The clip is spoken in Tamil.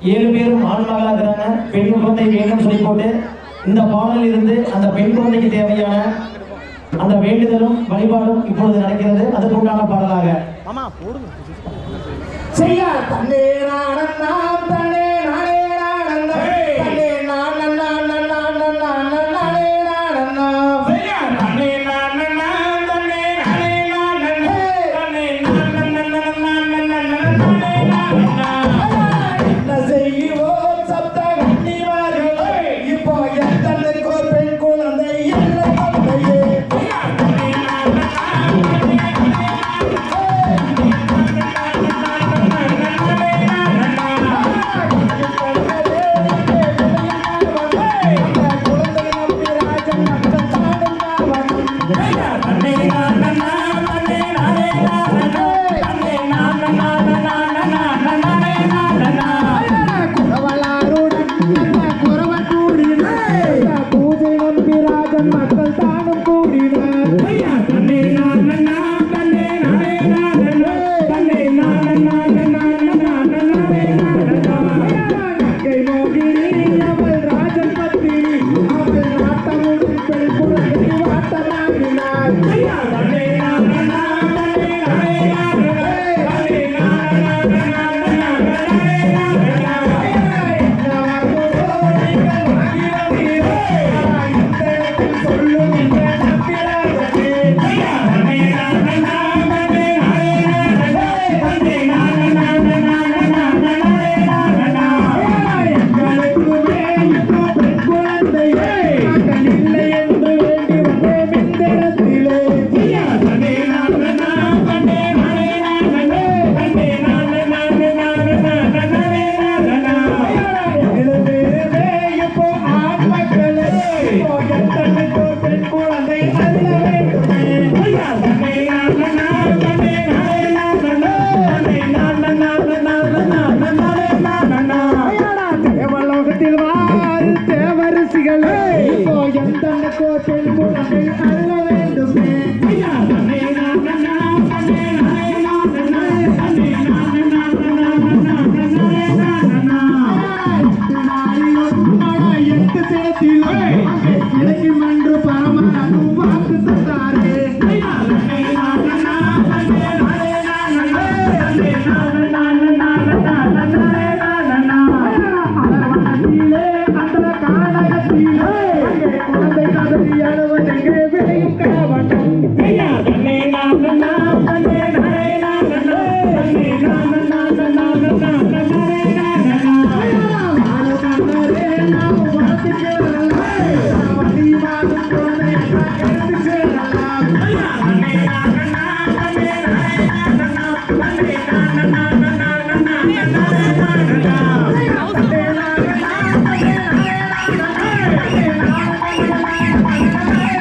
ஏழு பேரும் ஆண்மகளாக இருக்கிறாங்க. பெண் குழந்தை வேண்டும் சொல்லி போட்டு இந்த பாடலில் இருந்து அந்த பெண் குழந்தைக்கு தேவையான அந்த வேண்டுதலும் வழிபாடும் இப்பொழுது நடக்கிறது. அதுக்கு உண்டான பாடலாக செய்யா தந்தே la la la la la கோட்டில் முகமில் அருள வேண்டுமே எட்டு தினத்திலே இலங்கை மன்று பரமனும் வாக்கு தந்தாரே காணகத்திலே அந்த தகுதியானவன் எங்கே விளையும் காவட்டம் Come on, come on.